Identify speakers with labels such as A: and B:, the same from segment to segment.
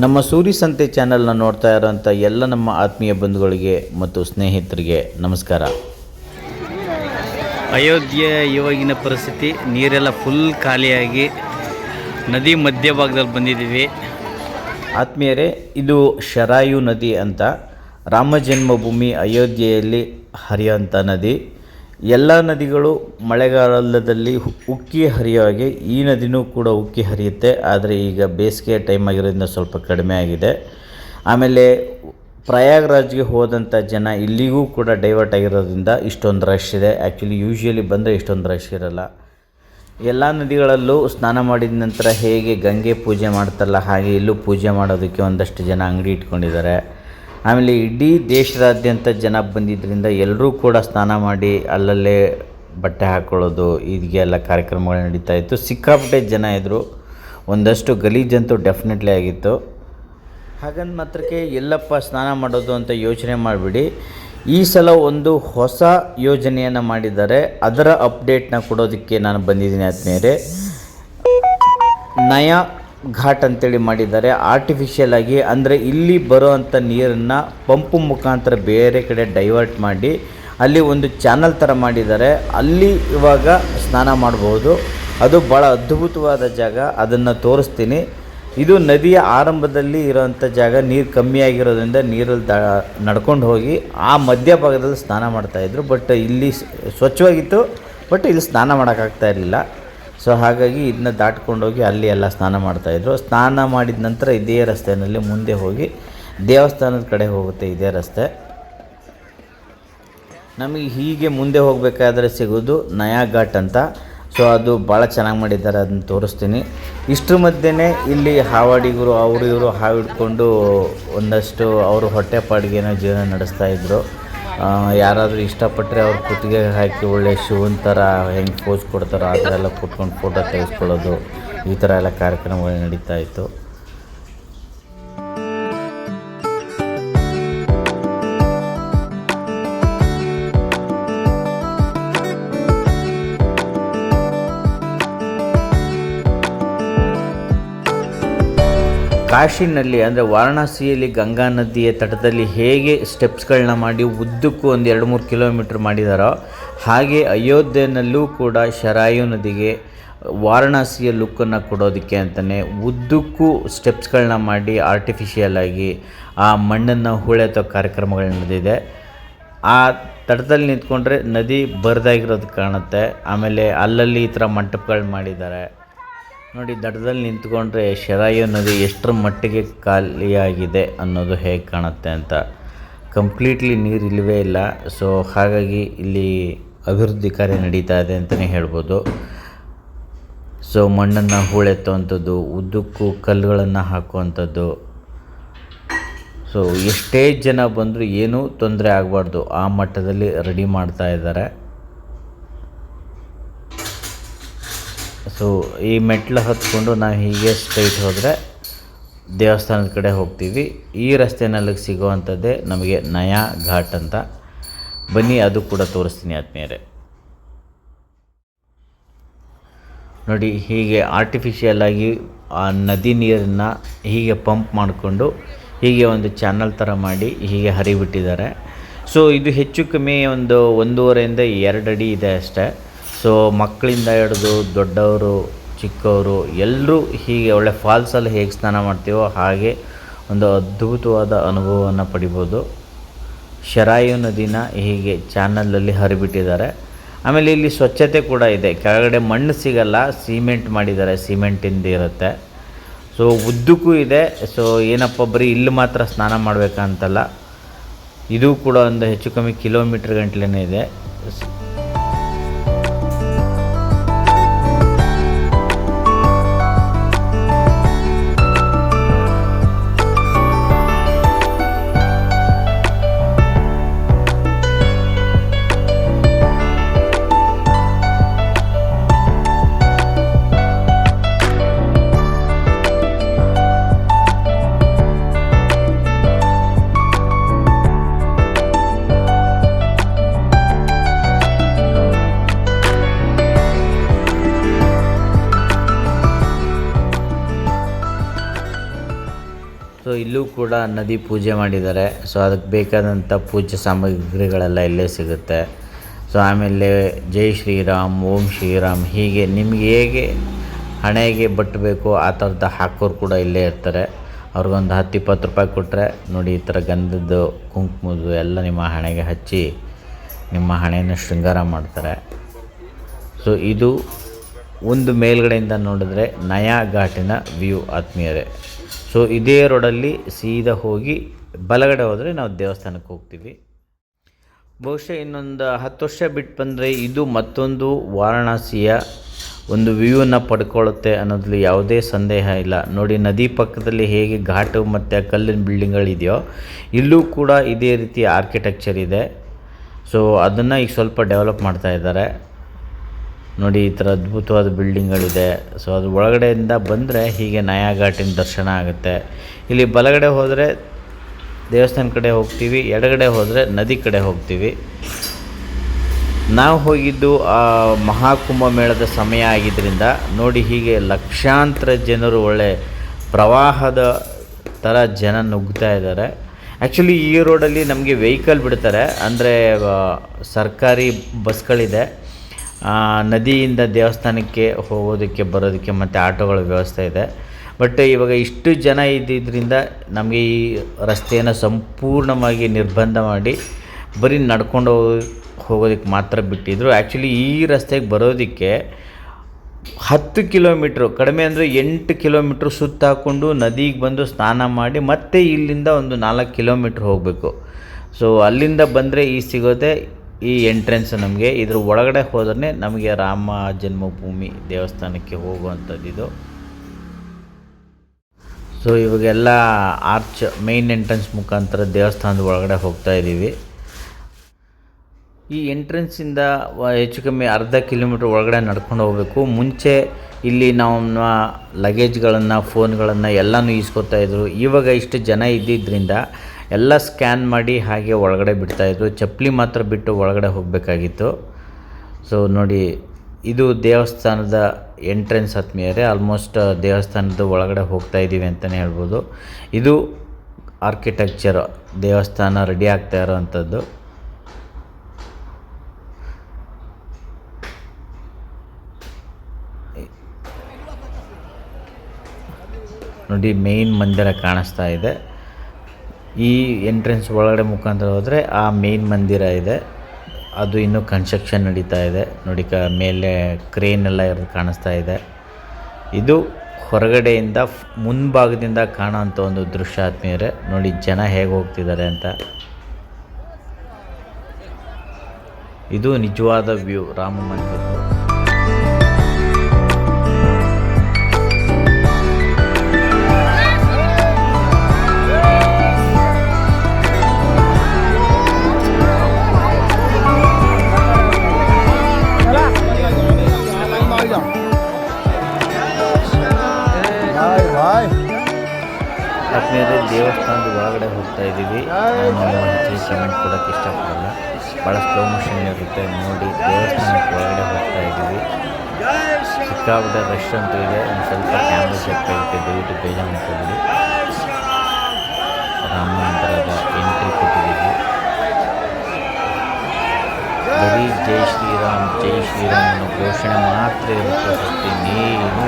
A: ನಮ್ಮ ಸೂರಿ ಸಂತೆ ಚಾನೆಲ್ನ ನೋಡ್ತಾ ಇರೋಂಥ ಎಲ್ಲ ನಮ್ಮ ಆತ್ಮೀಯ ಬಂಧುಗಳಿಗೆ ಮತ್ತು ಸ್ನೇಹಿತರಿಗೆ ನಮಸ್ಕಾರ.
B: ಅಯೋಧ್ಯೆ ಇವಾಗಿನ ಪರಿಸ್ಥಿತಿ ನೀರೆಲ್ಲ ಫುಲ್ ಖಾಲಿಯಾಗಿ ನದಿ ಮಧ್ಯಭಾಗದಲ್ಲಿ ಬಂದಿದ್ದೀವಿ.
A: ಆತ್ಮೀಯರೇ ಇದು ಶರಾಯು ನದಿ ಅಂತ ರಾಮ ಜನ್ಮಭೂಮಿ ಅಯೋಧ್ಯೆಯಲ್ಲಿ ಹರಿಯುವಂಥ ನದಿ. ಎಲ್ಲ ನದಿಗಳು ಮಳೆಗಾಲದಲ್ಲಿ ಉಕ್ಕಿ ಹರಿಯೋ ಹಾಗೆ ಈ ನದಿನೂ ಕೂಡ ಉಕ್ಕಿ ಹರಿಯುತ್ತೆ. ಆದರೆ ಈಗ ಬೇಸಿಗೆ ಟೈಮ್ ಆಗಿರೋದ್ರಿಂದ ಸ್ವಲ್ಪ ಕಡಿಮೆ ಆಗಿದೆ. ಆಮೇಲೆ ಪ್ರಯಾಗ್ರಾಜ್ಗೆ ಹೋದಂಥ ಜನ ಇಲ್ಲಿಗೂ ಕೂಡ ಡೈವರ್ಟ್ ಆಗಿರೋದ್ರಿಂದ ಇಷ್ಟೊಂದು ರಶ್ ಇದೆ. ಆ್ಯಕ್ಚುಲಿ ಯೂಶ್ವಲಿ ಬಂದರೆ ಇಷ್ಟೊಂದು ರಶ್ ಇರಲ್ಲ. ಎಲ್ಲ ನದಿಗಳಲ್ಲೂ ಸ್ನಾನ ಮಾಡಿದ ನಂತರ ಹೇಗೆ ಗಂಗೆ ಪೂಜೆ ಮಾಡ್ತಾರಲ್ಲ ಹಾಗೆ ಇಲ್ಲೂ ಪೂಜೆ ಮಾಡೋದಕ್ಕೆ ಒಂದಷ್ಟು ಜನ ಅಂಗಡಿ ಇಟ್ಕೊಂಡಿದ್ದಾರೆ. ಆಮೇಲೆ ಇಡೀ ದೇಶದಾದ್ಯಂತ ಜನ ಬಂದಿದ್ದರಿಂದ ಎಲ್ಲರೂ ಕೂಡ ಸ್ನಾನ ಮಾಡಿ ಅಲ್ಲಲ್ಲೇ ಬಟ್ಟೆ ಹಾಕ್ಕೊಳ್ಳೋದು ಹೀಗೆಲ್ಲ ಕಾರ್ಯಕ್ರಮಗಳು ನಡೀತಾ ಇತ್ತು. ಸಿಕ್ಕಾಪಟ್ಟೆ ಜನ ಇದ್ದರು ಒಂದಷ್ಟು ಗಲೀಜಂತೂ ಡೆಫಿನೆಟ್ಲಿ ಆಗಿತ್ತು. ಹಾಗಂದ ಮಾತ್ರಕ್ಕೆ ಎಲ್ಲಪ್ಪ ಸ್ನಾನ ಮಾಡೋದು ಅಂತ ಯೋಚನೆ ಮಾಡಿಬಿಡಿ. ಈ ಸಲ ಒಂದು ಹೊಸ ಯೋಜನೆಯನ್ನು ಮಾಡಿದ್ದಾರೆ. ಅದರ ಅಪ್ಡೇಟ್ನ ಕೊಡೋದಕ್ಕೆ ನಾನು ಬಂದಿದ್ದೀನಿ ಆದ್ಮೇಲೆ ನಯಾ ಘಾಟ್ ಅಂತೇಳಿ ಮಾಡಿದ್ದಾರೆ. ಆರ್ಟಿಫಿಷಿಯಲ್ ಆಗಿ ಅಂದರೆ ಇಲ್ಲಿ ಬರೋವಂಥ ನೀರನ್ನು ಪಂಪು ಮುಖಾಂತರ ಬೇರೆ ಕಡೆ ಡೈವರ್ಟ್ ಮಾಡಿ ಅಲ್ಲಿ ಒಂದು ಚಾನಲ್ ಥರ ಮಾಡಿದ್ದಾರೆ. ಅಲ್ಲಿ ಇವಾಗ ಸ್ನಾನ ಮಾಡ್ಬೋದು. ಅದು ಭಾಳ ಅದ್ಭುತವಾದ ಜಾಗ. ಅದನ್ನು ತೋರಿಸ್ತೀನಿ. ಇದು ನದಿಯ ಆರಂಭದಲ್ಲಿ ಇರೋವಂಥ ಜಾಗ. ನೀರು ಕಮ್ಮಿ ಆಗಿರೋದ್ರಿಂದ ನೀರಲ್ಲಿ ದ ನಡ್ಕೊಂಡು ಹೋಗಿ ಆ ಮಧ್ಯಭಾಗದಲ್ಲಿ ಸ್ನಾನ ಮಾಡ್ತಾಯಿದ್ರು ಬಟ್ ಇಲ್ಲಿ ಸ್ವಚ್ಛವಾಗಿತ್ತು. ಬಟ್ ಇಲ್ಲಿ ಸ್ನಾನ ಮಾಡೋಕ್ಕಾಗ್ತಾ ಇರಲಿಲ್ಲ. ಸೊ ಹಾಗಾಗಿ ಇದನ್ನ ದಾಟ್ಕೊಂಡೋಗಿ ಅಲ್ಲಿ ಎಲ್ಲ ಸ್ನಾನ ಮಾಡ್ತಾಯಿದ್ರು ಸ್ನಾನ ಮಾಡಿದ ನಂತರ ಇದೇ ರಸ್ತೆಯಲ್ಲಿ ಮುಂದೆ ಹೋಗಿ ದೇವಸ್ಥಾನದ ಕಡೆ ಹೋಗುತ್ತೆ ಇದೇ ರಸ್ತೆ. ನಮಗೆ ಹೀಗೆ ಮುಂದೆ ಹೋಗಬೇಕಾದ್ರೆ ಸಿಗೋದು ನಯಾ ಘಾಟ್ ಅಂತ. ಸೊ ಅದು ಭಾಳ ಚೆನ್ನಾಗಿ ಮಾಡಿದ್ದಾರೆ, ಅದನ್ನು ತೋರಿಸ್ತೀನಿ. ಇಷ್ಟ್ರ ಮಧ್ಯೆ ಇಲ್ಲಿ ಹಾವಾಡಿಗರು ಅವರು ಇವರು ಹಾವು ಒಂದಷ್ಟು ಅವರು ಹೊಟ್ಟೆ ಪಾಡಿಗೆನೋ ಜೀವನ ನಡೆಸ್ತಾ ಇದ್ದರು ಯಾರಾದರೂ ಇಷ್ಟಪಟ್ಟರೆ ಅವ್ರ ಕುತ್ತಿಗೆ ಹಾಕಿ ಒಳ್ಳೆ ಶಿವನ ಥರ ಹೆಂಗೆ ಪೋಸ್ ಕೊಡ್ತಾರೋ ಆ ಥರ ಎಲ್ಲ ಕೂತ್ಕೊಂಡು ಫೋಟೋ ತೆಗೆಸ್ಕೊಳ್ಳೋದು ಈ ಥರ ಎಲ್ಲ ಕಾರ್ಯಕ್ರಮಗಳು ನಡೀತಾ ಇತ್ತು. ಕಾಶಿನಲ್ಲಿ, ಅಂದರೆ ವಾರಣಾಸಿಯಲ್ಲಿ, ಗಂಗಾ ನದಿಯ ತಟದಲ್ಲಿ ಹೇಗೆ ಸ್ಟೆಪ್ಸ್ಗಳನ್ನ ಮಾಡಿ ಉದ್ದಕ್ಕೂ ಒಂದು ಎರಡು ಮೂರು ಕಿಲೋಮೀಟ್ರ್ ಮಾಡಿದಾರೋ ಹಾಗೆ ಅಯೋಧ್ಯೆಯಲ್ಲೂ ಕೂಡ ಶರಾಯು ನದಿಗೆ ವಾರಣಾಸಿಯ ಲುಕ್ಕನ್ನು ಕೊಡೋದಕ್ಕೆ ಅಂತಲೇ ಉದ್ದಕ್ಕೂ ಸ್ಟೆಪ್ಸ್ಗಳನ್ನ ಮಾಡಿ ಆರ್ಟಿಫಿಷಿಯಲ್ ಆಗಿ ಆ ಮಣ್ಣನ್ನು ಹೂಳೆತ್ತೋ ಕಾರ್ಯಕ್ರಮಗಳು ನಡೆದಿದೆ. ಆ ತಟದಲ್ಲಿ ನಿಂತ್ಕೊಂಡ್ರೆ ನದಿ ಬರ್ದಾಗಿರೋದು ಕಾಣುತ್ತೆ. ಆಮೇಲೆ ಅಲ್ಲಲ್ಲಿ ಈ ಥರ ಮಂಟಪಗಳು ಮಾಡಿದ್ದಾರೆ. ನೋಡಿ, ದಡದಲ್ಲಿ ನಿಂತ್ಕೊಂಡ್ರೆ ಶರಾಯಿ ನದಿ ಎಷ್ಟರ ಮಟ್ಟಿಗೆ ಖಾಲಿಯಾಗಿದೆ ಅನ್ನೋದು ಹೇಗೆ ಕಾಣುತ್ತೆ ಅಂತ. ಕಂಪ್ಲೀಟ್ಲಿ ನೀರು ಇಲ್ಲವೇ ಇಲ್ಲ. ಸೊ ಹಾಗಾಗಿ ಇಲ್ಲಿ ಅಭಿವೃದ್ಧಿ ಕಾರ್ಯ ನಡೀತಾ ಇದೆ ಅಂತಲೇ ಹೇಳ್ಬೋದು. ಸೊ ಮಣ್ಣನ್ನು ಹೂಳೆತ್ತುವಂಥದ್ದು ಉದ್ದಕ್ಕೂ ಕಲ್ಲುಗಳನ್ನು ಹಾಕುವಂಥದ್ದು. ಸೊ ಎಷ್ಟೇ ಜನ ಬಂದರೂ ಏನೂ ತೊಂದರೆ ಆಗಬಾರ್ದು. ಆ ಮಟ್ಟದಲ್ಲಿ ರೆಡಿ ಮಾಡ್ತಾ ಇದ್ದಾರೆ. ಸೊ ಈ ಮೆಟ್ಲು ಹತ್ಕೊಂಡು ನಾವು ಹೀಗೆ ಸ್ಟ್ರೈಟ್ ಹೋದರೆ ದೇವಸ್ಥಾನದ ಕಡೆ ಹೋಗ್ತೀವಿ. ಈ ರಸ್ತೆನಲ್ಲಿ ಸಿಗುವಂಥದ್ದೇ ನಮಗೆ ನಯಾ ಘಾಟ್ ಅಂತ. ಬನ್ನಿ, ಅದು ಕೂಡ ತೋರಿಸ್ತೀನಿ ಆತ್ಮೀಯರೇ. ನೋಡಿ, ಹೀಗೆ ಆರ್ಟಿಫಿಷಿಯಲ್ ಆಗಿ ಆ ನದಿ ನೀರನ್ನು ಹೀಗೆ ಪಂಪ್ ಮಾಡಿಕೊಂಡು ಹೀಗೆ ಒಂದು ಚಾನಲ್ ಥರ ಮಾಡಿ ಹೀಗೆ ಹರಿಬಿಟ್ಟಿದ್ದಾರೆ. ಸೊ ಇದು ಹೆಚ್ಚು ಕಮ್ಮಿ ಒಂದು ಒಂದೂವರೆಯಿಂದ ಎರಡು ಅಡಿ ಇದೆ ಅಷ್ಟೇ. ಸೊ ಮಕ್ಕಳಿಂದ ಹಿಡಿದು ದೊಡ್ಡವರು, ಚಿಕ್ಕವರು ಎಲ್ಲರೂ ಹೀಗೆ ಒಳ್ಳೆ ಫಾಲ್ಸಲ್ಲಿ ಹೇಗೆ ಸ್ನಾನ ಮಾಡ್ತೀವೋ ಹಾಗೆ ಒಂದು ಅದ್ಭುತವಾದ ಅನುಭವವನ್ನು ಪಡಿಬೋದು. ಶರಾಯು ನದಿನ ಹೀಗೆ ಚಾನಲಲ್ಲಿ ಹರಿಬಿಟ್ಟಿದ್ದಾರೆ. ಆಮೇಲೆ ಇಲ್ಲಿ ಸ್ವಚ್ಛತೆ ಕೂಡ ಇದೆ. ಕೆಳಗಡೆ ಮಣ್ಣು ಸಿಗಲ್ಲ, ಸಿಮೆಂಟ್ ಮಾಡಿದ್ದಾರೆ. ಸಿಮೆಂಟಿಂದ ಇರುತ್ತೆ. ಸೊ ಉದ್ದಕ್ಕೂ ಇದೆ. ಸೊ ಏನಪ್ಪ, ಬರೀ ಇಲ್ಲಿ ಮಾತ್ರ ಸ್ನಾನ ಮಾಡಬೇಕಂತಲ್ಲ. ಇದು ಕೂಡ ಒಂದು ಹೆಚ್ಚು ಕಮ್ಮಿ ಕಿಲೋಮೀಟ್ರ್ ಗಂಟ್ಲೇ ಇದೆ. ಇಲ್ಲೂ ಕೂಡ ನದಿ ಪೂಜೆ ಮಾಡಿದ್ದಾರೆ. ಸೊ ಅದಕ್ಕೆ ಬೇಕಾದಂಥ ಪೂಜೆ ಸಾಮಗ್ರಿಗಳೆಲ್ಲ ಇಲ್ಲೇ ಸಿಗುತ್ತೆ. ಸೊ ಆಮೇಲೆ ಜೈ ಶ್ರೀರಾಮ್, ಓಂ ಶ್ರೀರಾಮ್ ಹೀಗೆ ನಿಮಗೆ ಹೇಗೆ ಹಣೆಗೆ ಬಟ್ಟು ಬೇಕು ಆ ಥರದ ಹಾಕೋರು ಕೂಡ ಇಲ್ಲೇ ಇರ್ತಾರೆ. ಅವ್ರಿಗೊಂದು ಹತ್ತು ಇಪ್ಪತ್ತು ರೂಪಾಯಿ ಕೊಟ್ಟರೆ ನೋಡಿ ಈ ಥರ ಗಂಧದ್ದು, ಕುಂಕುಮದ್ದು ಎಲ್ಲ ನಿಮ್ಮ ಹಣೆಗೆ ಹಚ್ಚಿ ನಿಮ್ಮ ಹಣೆಯನ್ನು ಶೃಂಗಾರ ಮಾಡ್ತಾರೆ. ಸೊ ಇದು ಒಂದು ಮೇಲ್ಗಡೆಯಿಂದ ನೋಡಿದ್ರೆ ನಯಾ ಘಾಟಿನ ವ್ಯೂ ಆತ್ಮೀಯರೇ. ಸೊ ಇದೇ ರೋಡಲ್ಲಿ ಸೀದಾ ಹೋಗಿ ಬಲಗಡೆ ಹೋದರೆ ನಾವು ದೇವಸ್ಥಾನಕ್ಕೆ ಹೋಗ್ತೀವಿ. ಬಹುಶಃ ಇನ್ನೊಂದು ಹತ್ತು ವರ್ಷ ಬಿಟ್ಟು ಬಂದರೆ ಇದು ಮತ್ತೊಂದು ವಾರಣಾಸಿಯ ಒಂದು ವ್ಯೂವನ್ನು ಪಡ್ಕೊಳ್ಳುತ್ತೆ ಅನ್ನೋದ್ರಲ್ಲಿ ಯಾವುದೇ ಸಂದೇಹ ಇಲ್ಲ. ನೋಡಿ, ನದಿ ಪಕ್ಕದಲ್ಲಿ ಹೇಗೆ ಘಾಟು ಮತ್ತು ಕಲ್ಲಿನ ಬಿಲ್ಡಿಂಗ್ಗಳಿದೆಯೋ, ಇಲ್ಲೂ ಕೂಡ ಇದೇ ರೀತಿ ಆರ್ಕಿಟೆಕ್ಚರ್ ಇದೆ. ಸೊ ಅದನ್ನು ಈಗ ಸ್ವಲ್ಪ ಡೆವಲಪ್ ಮಾಡ್ತಾ ಇದ್ದಾರೆ. ನೋಡಿ, ಈ ಥರ ಅದ್ಭುತವಾದ ಬಿಲ್ಡಿಂಗ್ಗಳಿದೆ. ಸೊ ಅದು ಒಳಗಡೆಯಿಂದ ಬಂದರೆ ಹೀಗೆ ನಯಾ ಘಾಟಿನ ದರ್ಶನ ಆಗುತ್ತೆ. ಇಲ್ಲಿ ಬಲಗಡೆ ಹೋದರೆ ದೇವಸ್ಥಾನ ಕಡೆ ಹೋಗ್ತೀವಿ, ಎಡಗಡೆ ಹೋದರೆ ನದಿ ಕಡೆ ಹೋಗ್ತೀವಿ. ನಾವು ಹೋಗಿದ್ದು ಆ ಮಹಾಕುಂಭ ಮೇಳದ ಸಮಯ ಆಗಿದ್ದರಿಂದ ನೋಡಿ, ಹೀಗೆ ಲಕ್ಷಾಂತರ ಜನರು ಒಳ್ಳೆ ಪ್ರವಾಹದ ಥರ ಜನ ನುಗ್ತಾ ಇದ್ದಾರೆ. ಆ್ಯಕ್ಚುಲಿ ಈ ರೋಡಲ್ಲಿ ನಮಗೆ ವೆಹಿಕಲ್ ಬಿಡ್ತಾರೆ. ಅಂದರೆ ಸರ್ಕಾರಿ ಬಸ್ಗಳಿದೆ ನದಿಯಿಂದ ದೇವಸ್ಥಾನಕ್ಕೆ ಹೋಗೋದಕ್ಕೆ, ಬರೋದಕ್ಕೆ ಮತ್ತು ಆಟೋಗಳ ವ್ಯವಸ್ಥೆ ಇದೆ. ಬಟ್ ಇವಾಗ ಇಷ್ಟು ಜನ ಇದ್ದಿದ್ದರಿಂದ ನಮಗೆ ಈ ರಸ್ತೆಯನ್ನು ಸಂಪೂರ್ಣವಾಗಿ ನಿರ್ಬಂಧ ಮಾಡಿ ಬರೀ ನಡ್ಕೊಂಡು ಹೋಗೋ, ಹೋಗೋದಕ್ಕೆ ಮಾತ್ರ ಬಿಟ್ಟಿದ್ದರು ಆ್ಯಕ್ಚುಲಿ ಈ ರಸ್ತೆಗೆ ಬರೋದಕ್ಕೆ ಹತ್ತು ಕಿಲೋಮೀಟ್ರು, ಕಡಿಮೆ ಅಂದರೆ ಎಂಟು ಕಿಲೋಮೀಟ್ರ್ ಸುತ್ತ ನದಿಗೆ ಬಂದು ಸ್ನಾನ ಮಾಡಿ ಮತ್ತೆ ಇಲ್ಲಿಂದ ಒಂದು ನಾಲ್ಕು ಕಿಲೋಮೀಟ್ರ್ ಹೋಗಬೇಕು. ಸೊ ಅಲ್ಲಿಂದ ಬಂದರೆ ಈ ಸಿಗೋದೆ ಈ ಎಂಟ್ರೆನ್ಸ್ ನಮಗೆ, ಇದ್ರ ಒಳಗಡೆ ಹೋದ್ರೆ ನಮಗೆ ರಾಮ ಜನ್ಮಭೂಮಿ ದೇವಸ್ಥಾನಕ್ಕೆ ಹೋಗುವಂಥದ್ದು ಇದು. ಸೊ ಇವಾಗೆಲ್ಲ ಆರ್ಚ್ ಮೇನ್ ಎಂಟ್ರೆನ್ಸ್ ಮುಖಾಂತರ ದೇವಸ್ಥಾನದ ಒಳಗಡೆ ಹೋಗ್ತಾ ಇದ್ದೀವಿ. ಈ ಎಂಟ್ರೆನ್ಸಿಂದ ಹೆಚ್ಚು ಕಮ್ಮಿ ಅರ್ಧ ಕಿಲೋಮೀಟ್ರ್ ಒಳಗಡೆ ನಡ್ಕೊಂಡು ಹೋಗಬೇಕು. ಮುಂಚೆ ಇಲ್ಲಿ ನಾವು ಲಗೇಜ್ಗಳನ್ನು ಫೋನ್ಗಳನ್ನು ಎಲ್ಲನೂ ಈಸ್ಕೊತಾ ಇದ್ರು. ಇವಾಗ ಇಷ್ಟು ಜನ ಇದ್ದಿದ್ದರಿಂದ ಎಲ್ಲ ಸ್ಕ್ಯಾನ್ ಮಾಡಿ ಹಾಗೆ ಒಳಗಡೆ ಬಿಡ್ತಾಯಿದ್ರು ಚಪ್ಪಲಿ ಮಾತ್ರ ಬಿಟ್ಟು ಒಳಗಡೆ ಹೋಗಬೇಕಾಗಿತ್ತು. ಸೊ ನೋಡಿ, ಇದು ದೇವಸ್ಥಾನದ ಎಂಟ್ರೆನ್ಸ್ ಆತ್ಮೀಯರೇ ಆಲ್ಮೋಸ್ಟ್ ದೇವಸ್ಥಾನದ ಒಳಗಡೆ ಹೋಗ್ತಾ ಇದ್ದೀವಿ ಅಂತಲೇ ಹೇಳ್ಬೋದು. ಇದು ಆರ್ಕಿಟೆಕ್ಚರ್ ದೇವಸ್ಥಾನ ರೆಡಿ ಆಗ್ತಾ ಇರೋವಂಥದ್ದು. ನೋಡಿ ಮೇಯ್ನ್ ಮಂದಿರ ಕಾಣಿಸ್ತಾ ಇದೆ. ಈ ಎಂಟ್ರೆನ್ಸ್ ಒಳಗಡೆ ಮುಖಾಂತರ ಹೋದರೆ ಆ ಮೇನ್ ಮಂದಿರ ಇದೆ. ಅದು ಇನ್ನೂ ಕನ್ಸ್ಟ್ರಕ್ಷನ್ ನಡೀತಾ ಇದೆ. ನೋಡಿ ಕ, ಮೇಲೆ ಕ್ರೇನ್ ಎಲ್ಲ ಇರೋದು ಕಾಣಿಸ್ತಾ ಇದೆ. ಇದು ಹೊರಗಡೆಯಿಂದ ಮುಂಭಾಗದಿಂದ ಕಾಣೋಂಥ ಒಂದು ದೃಶ್ಯ ಆತ್ಮೀಯರೆ. ನೋಡಿ ಜನ ಹೇಗೆ ಹೋಗ್ತಿದ್ದಾರೆ ಅಂತ. ಇದು ನಿಜವಾದ ವ್ಯೂ, ರಾಮ ಮಂದಿರ ಆದ್ಮೇಲೆ ದೇವಸ್ಥಾನದ ಒಳಗಡೆ ಹೋಗ್ತಾ ಇದ್ದೀವಿ. ನಾನು ಹೆಚ್ಚಿಗೆ ಕಮೆಂಟ್ ಕೊಡೋಕ್ಕೆ ಇಷ್ಟಪಡಲ್ಲ. ಭಾಳ ಸ್ಲೋ ಮೋಷನ್ ಇರುತ್ತೆ. ನೋಡಿ, ದೇವಸ್ಥಾನಕ್ಕೆ ಒಳಗಡೆ ಹೋಗ್ತಾ ಇದ್ದೀವಿ. ಸಿಕ್ಕಾಬಿಟ್ಟೆ ರಶ್ ಅಂತೂ ಇದೆ. ಒಂದು ಸ್ವಲ್ಪ ಕ್ಯಾಮ್ರಾ ಚೆಕ್ ಆಗುತ್ತೆ. ದಯವಿಟ್ಟು ಬೇಜಾರು ಮಾಡ್ಕೊಬಿಡಿ. ರಾಮ ಮಂದಿರದ ಎಂಟ್ರಿ ಕೊಟ್ಟಿದ್ದೀವಿ. ಬರೀ ಜೈ ಶ್ರೀರಾಮ್ ಜೈ ಶ್ರೀರಾಮ್ ಅನ್ನೋ ಘೋಷಣೆ ಮಾತ್ರ ಇರುತ್ತೆ. ಹೊರತು ಇನ್ನೇನೂ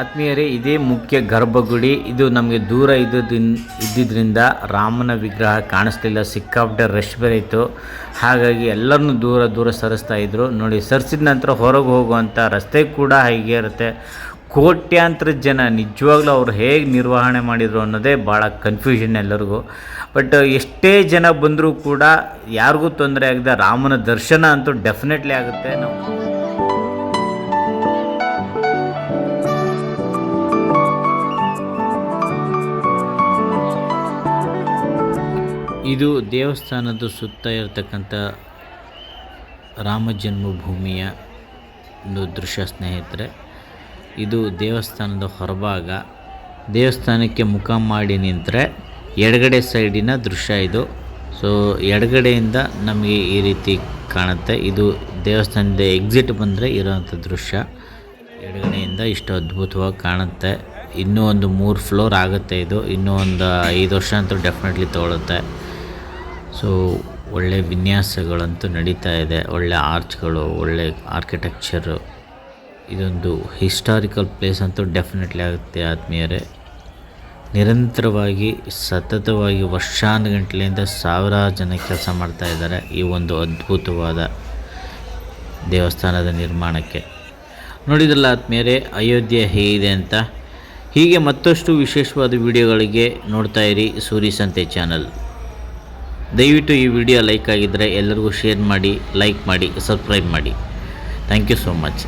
A: ಆತ್ಮೀಯರೇ, ಇದೇ ಮುಖ್ಯ ಗರ್ಭಗುಡಿ. ಇದು ನಮಗೆ ದೂರ ಇದ್ದದಿನ್ ಇದ್ದಿದ್ದರಿಂದ ರಾಮನ ವಿಗ್ರಹ ಕಾಣಿಸ್ಲಿಲ್ಲ, ಸಿಕ್ಕಾಪಟ್ಟೆ ರಶ್ ಬೇರೆ ಹಾಗಾಗಿ ಎಲ್ಲರನ್ನೂ ದೂರ ದೂರ ಸರಿಸ್ತಾ ಇದ್ದರು ನೋಡಿ, ಸರಿಸಿದ ನಂತರ ಹೊರಗೆ ಹೋಗುವಂಥ ರಸ್ತೆ ಕೂಡ ಹೀಗೆ ಇರುತ್ತೆ. ಕೋಟ್ಯಾಂತರ ಜನ ನಿಜವಾಗ್ಲೂ ಅವ್ರು ಹೇಗೆ ನಿರ್ವಹಣೆ ಮಾಡಿದರು ಅನ್ನೋದೇ ಭಾಳ ಕನ್ಫ್ಯೂಷನ್ ಎಲ್ಲರಿಗೂ. ಬಟ್ ಎಷ್ಟೇ ಜನ ಬಂದರೂ ಕೂಡ ಯಾರಿಗೂ ತೊಂದರೆ ಆಗದೆ ರಾಮನ ದರ್ಶನ ಅಂತೂ ಡೆಫಿನೆಟ್ಲಿ ಆಗುತ್ತೆ. ನಾವು ಇದು ದೇವಸ್ಥಾನದ ಸುತ್ತ ಇರತಕ್ಕಂಥ ರಾಮ ಜನ್ಮಭೂಮಿಯ ಒಂದು ದೃಶ್ಯ ಸ್ನೇಹಿತರೆ. ಇದು ದೇವಸ್ಥಾನದ ಹೊರಭಾಗ. ದೇವಸ್ಥಾನಕ್ಕೆ ಮುಖ ಮಾಡಿ ನಿಂತರೆ ಎಡಗಡೆ ಸೈಡಿನ ದೃಶ್ಯ ಇದು. ಸೊ ಎಡಗಡೆಯಿಂದ ನಮಗೆ ಈ ರೀತಿ ಕಾಣುತ್ತೆ. ಇದು ದೇವಸ್ಥಾನದ ಎಕ್ಸಿಟ್ ಬಂದರೆ ಇರೋವಂಥ ದೃಶ್ಯ. ಎಡಗಡೆಯಿಂದ ಇಷ್ಟು ಅದ್ಭುತವಾಗಿ ಕಾಣುತ್ತೆ. ಇನ್ನೂ ಒಂದು ಮೂರು ಫ್ಲೋರ್ ಆಗುತ್ತೆ ಇದು. ಇನ್ನೂ ಒಂದು ಐದು ವರ್ಷ ಅಂತೂ ಡೆಫಿನೆಟ್ಲಿ ತೊಗೊಳುತ್ತೆ. ಸೊ ಒಳ್ಳೆ ವಿನ್ಯಾಸಗಳಂತೂ ನಡೀತಾ ಇದೆ. ಒಳ್ಳೆ ಆರ್ಚ್ಗಳು ಒಳ್ಳೆ ಆರ್ಕಿಟೆಕ್ಚರು ಇದೊಂದು ಹಿಸ್ಟಾರಿಕಲ್ ಪ್ಲೇಸ್ ಅಂತೂ ಡೆಫಿನೆಟ್ಲಿ ಆಗುತ್ತೆ ಆತ್ಮೀಯರೇ. ನಿರಂತರವಾಗಿ, ಸತತವಾಗಿ ವರ್ಷಾನುಗಂಟ್ಲೆಯಿಂದ ಸಾವಿರಾರು ಜನ ಕೆಲಸ ಮಾಡ್ತಾ ಇದ್ದಾರೆ ಈ ಒಂದು ಅದ್ಭುತವಾದ ದೇವಸ್ಥಾನದ ನಿರ್ಮಾಣಕ್ಕೆ. ನೋಡಿದ್ರಲ್ಲ ಆತ್ಮೀಯರೇ, ಅಯೋಧ್ಯೆ ಹೇಗಿದೆ ಅಂತ? ಹೀಗೆ ಮತ್ತಷ್ಟು ವಿಶೇಷವಾದ ವಿಡಿಯೋಗಳಿಗೆ ನೋಡ್ತಾ ಇರಿ ಸೂರಿ ಸಂತೆ ಚಾನಲ್. ದಯವಿಟ್ಟು ಈ ವಿಡಿಯೋ ಲೈಕ್ ಆಗಿದ್ದರೆ ಎಲ್ಲರಿಗೂ ಶೇರ್ ಮಾಡಿ ಲೈಕ್ ಮಾಡಿ ಸಬ್ಸ್ಕ್ರೈಬ್ ಮಾಡಿ. Thank you so much